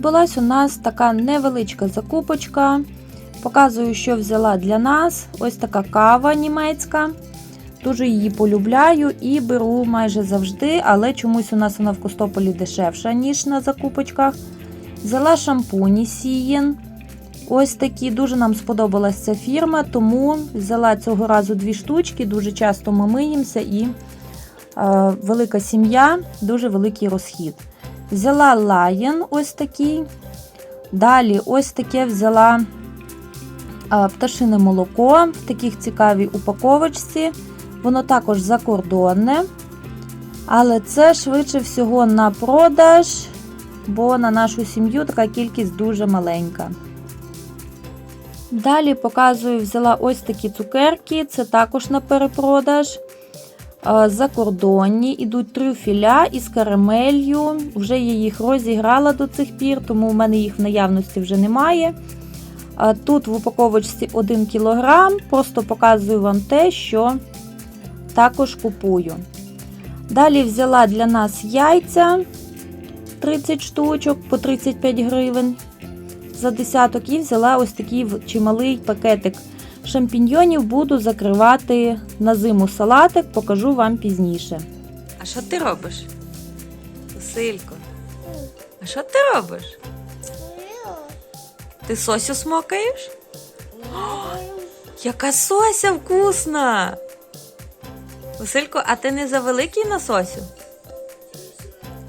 Відбулась у нас така невеличка закупочка. Показую, що взяла для нас. Ось така кава німецька. Дуже її полюбляю і беру майже завжди, але чомусь у нас вона в Костополі дешевша, ніж на закупочках. Взяла шампуні Сієн. Ось такі, дуже нам сподобалась ця фірма, тому взяла цього разу дві штучки. Дуже часто ми миємося і е, велика сім'я, дуже великий розхід. Взяла лаєн ось такий. Далі ось таке взяла пташине молоко в таких цікавій упаковочці. Воно також закордонне. Але це швидше всього на продаж, бо на нашу сім'ю така кількість дуже маленька. Далі показую, взяла ось такі цукерки, це також на перепродаж. Е, Закордонні ідуть трюфіля із карамелью. Вже я їх розіграла до цих пір, тому в мене їх в наявності вже немає. Е, Тут в упаковочці 1 кг, просто показую вам те, що також купую. Далі взяла для нас яйця 30 штучок по 35 гривень за десяток і взяла ось такий чималий пакетик шампіньйонів. Буду закривати на зиму салатик, покажу вам пізніше. А що ти робиш? Василько, а що ти робиш? Ти сосю смокаєш? О, яка сося вкусна! Василько, а ти не за великий на сосю?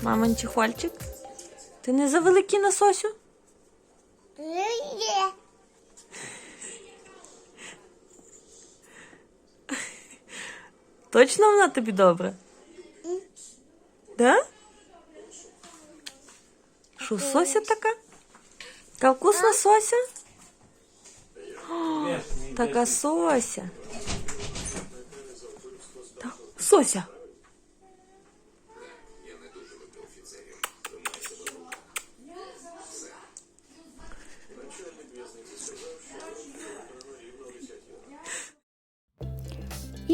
Мамин чехольчик? Ти не за великий на сосю? Точно вона тобі добра? Да? Що, сося така? Така вкусна сося? О, така сося. Та, сося.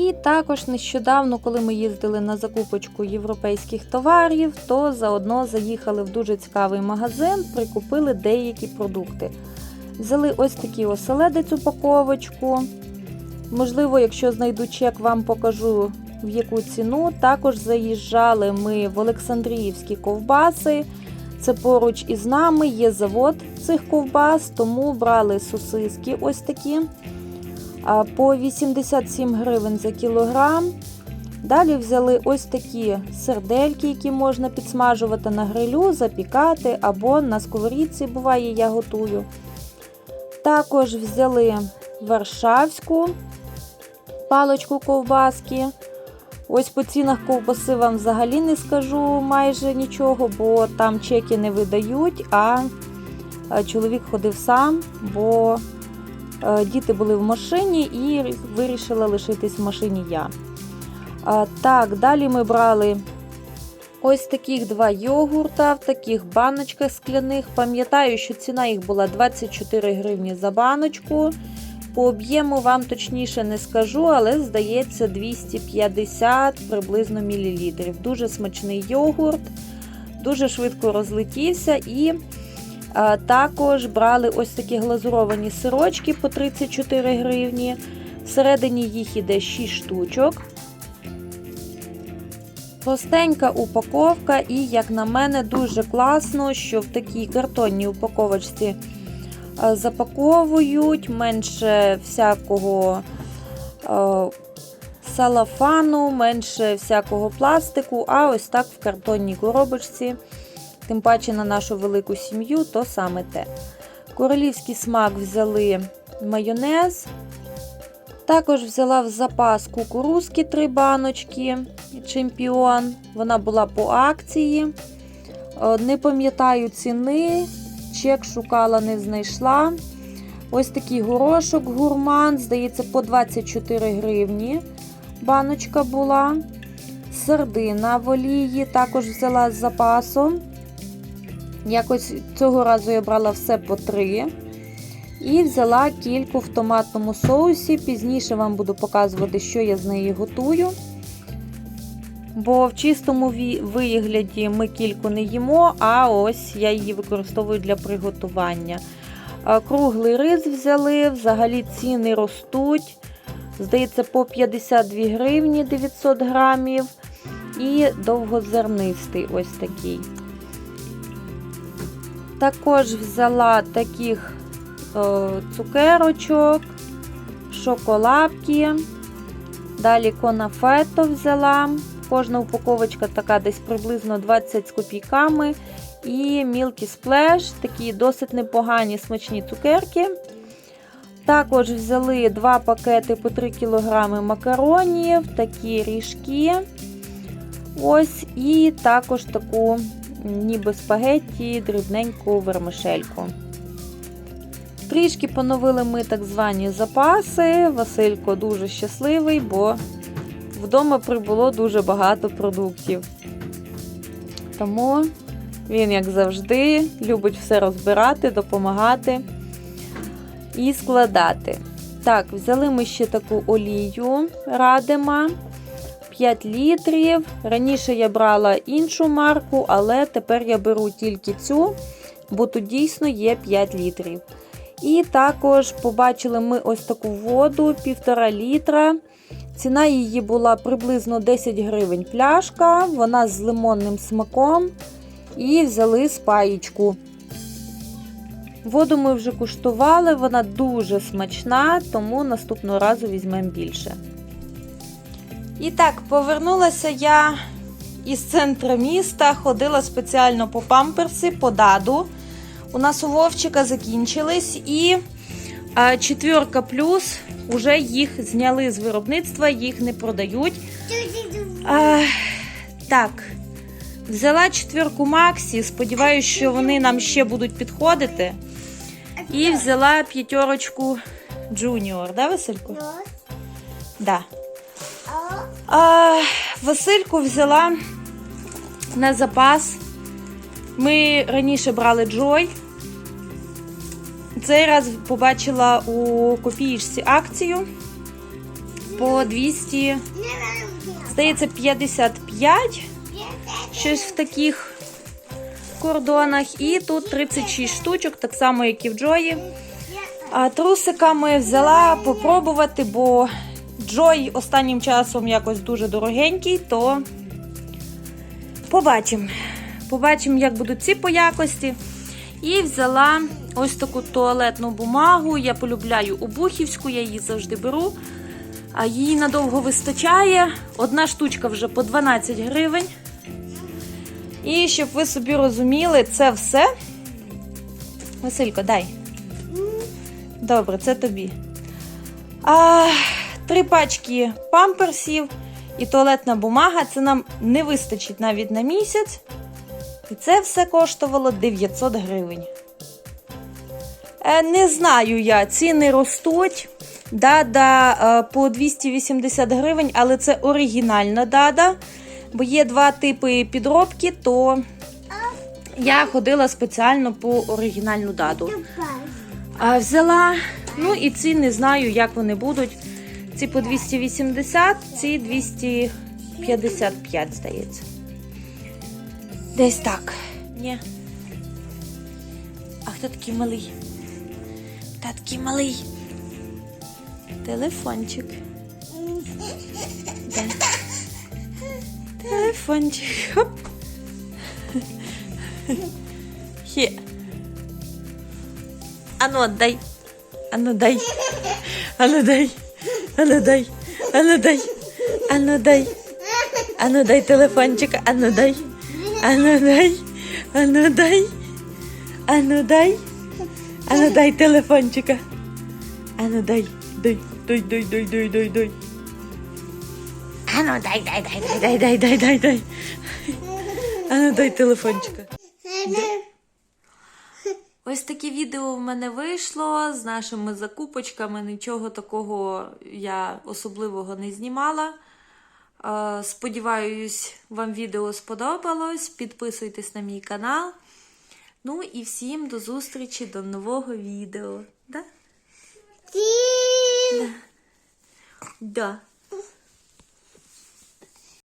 І також нещодавно, коли ми їздили на закупочку європейських товарів, то заодно заїхали в дуже цікавий магазин, прикупили деякі продукти. Взяли ось такий оселедець упаковочку. Можливо, якщо знайду чек, вам покажу в яку ціну. Також заїжджали ми в Олександріївські ковбаси. Це поруч із нами є завод цих ковбас, тому брали сосиски ось такі по 87 гривень за кілограм. Далі взяли ось такі сердельки, які можна підсмажувати на грилю, запікати або на сковорідці, буває, я готую. Також взяли варшавську паличку ковбаски. Ось по цінах ковбаси вам взагалі не скажу майже нічого, бо там чеки не видають, а чоловік ходив сам, бо Діти були в машині і вирішила лишитись в машині я. Так, далі ми брали ось таких два йогурта в таких баночках скляних. Пам'ятаю, що ціна їх була 24 гривні за баночку. По об'єму вам точніше не скажу, але здається 250 приблизно мілілітрів. Дуже смачний йогурт, дуже швидко розлетівся і Також брали ось такі глазуровані сирочки по 34 гривні. Всередині їх іде 6 штучок. Простенька упаковка, і, як на мене, дуже класно, що в такій картонній упаковочці запаковують менше всякого а, салафану, менше всякого пластику, а ось так в картонній коробочці. Тим паче на нашу велику сім'ю, то саме те. Королівський смак взяли майонез. Також взяла в запас кукурузки 3 баночки чемпіон. Вона була по акції. Е, Не пам'ятаю ціни, чек шукала, не знайшла. Ось такий горошок гурман, здається, по 24 гривні. Баночка була. Сардина в олії також взяла з запасом. Якось цього разу я брала все по три. І взяла кільку в томатному соусі. Пізніше вам буду показувати, що я з неї готую. бо в чистому вигляді ми кільку не їмо, а ось я її використовую для приготування. Круглий рис взяли, взагалі ціни ростуть. Здається, по 52 гривні 900 грамів. І довгозернистий ось такий. Також взяла таких е, цукерочок, шоколадки. Далі конафето взяла. Кожна упаковочка така десь приблизно 20 з копійками. І Milky Splash, такі досить непогані смачні цукерки. Також взяли два пакети по 3 кг макаронів, такі ріжки. Ось, і також таку ніби спагетті, дрібненьку вермишельку. Трішки поновили ми так звані запаси. Василько дуже щасливий, бо вдома прибуло дуже багато продуктів. Тому він, як завжди, любить все розбирати, допомагати і складати. Так, взяли ми ще таку олію Радема 5 літрів. Раніше я брала іншу марку, але тепер я беру тільки цю, бо тут дійсно є 5 літрів. І також побачили ми ось таку воду 1,5 літра. Ціна її була приблизно 10 гривень пляшка, вона з лимонним смаком. І взяли спаєчку. Воду ми вже куштували, вона дуже смачна, тому наступного разу візьмемо більше. І так, повернулася я із центру міста, ходила спеціально по памперси, по даду. У нас у Вовчика закінчились і четверка плюс вже їх зняли з виробництва, їх не продають. А, так, взяла четверку Максі, сподіваюся, що вони нам ще будуть підходити. І взяла п'ятерочку Junior, да, Васильку? Да. А, Васильку взяла на запас. Ми раніше брали Joy. Цей раз побачила у копієчці акцію по 200, здається, 55. Щось в таких кордонах. І тут 36 штучок, так само, як і в Джої. А трусиками взяла попробувати, бо Джой останнім часом якось дуже дорогенький, то побачимо. Побачимо, як будуть ці по якості. І взяла ось таку туалетну бумагу. Я полюбляю обухівську, я її завжди беру. А її надовго вистачає. Одна штучка вже по 12 гривень. І щоб ви собі розуміли, це все. Василько, дай. Добре, це тобі. А, три пачки памперсів і туалетна бумага. Це нам не вистачить навіть на місяць. І це все коштувало 900 гривень. Е, не знаю я, ціни ростуть. Дада е, по 280 гривень, але це оригінальна дада. Бо є два типи підробки, то я ходила спеціально по оригінальну даду. Взяла, ну і ці не знаю, як вони будуть. Ці по 280, ці 255, здається. Десь так. Ні. А хто такий малий? Та такий малий. Телефончик. Де? Телефончик. Хоп. Є. Ану, отдай. Ану, дай. Ану, дай. Ану дай, ану дай, ану дай, ану дай телефончик, ану дай, ану дай, ану дай, ану дай, ану дай телефончика. Ану дай, дай, дай, дай, дай, дай, дай, дай. Ану дай, дай, дай, дай, дай, дай, дай, дай. Ану дай телефончика. Ось таке відео в мене вийшло з нашими закупочками. Нічого такого я особливого не знімала. Е, Сподіваюсь, вам відео сподобалось. Підписуйтесь на мій канал. Ну і всім до зустрічі до нового відео. Да? Да.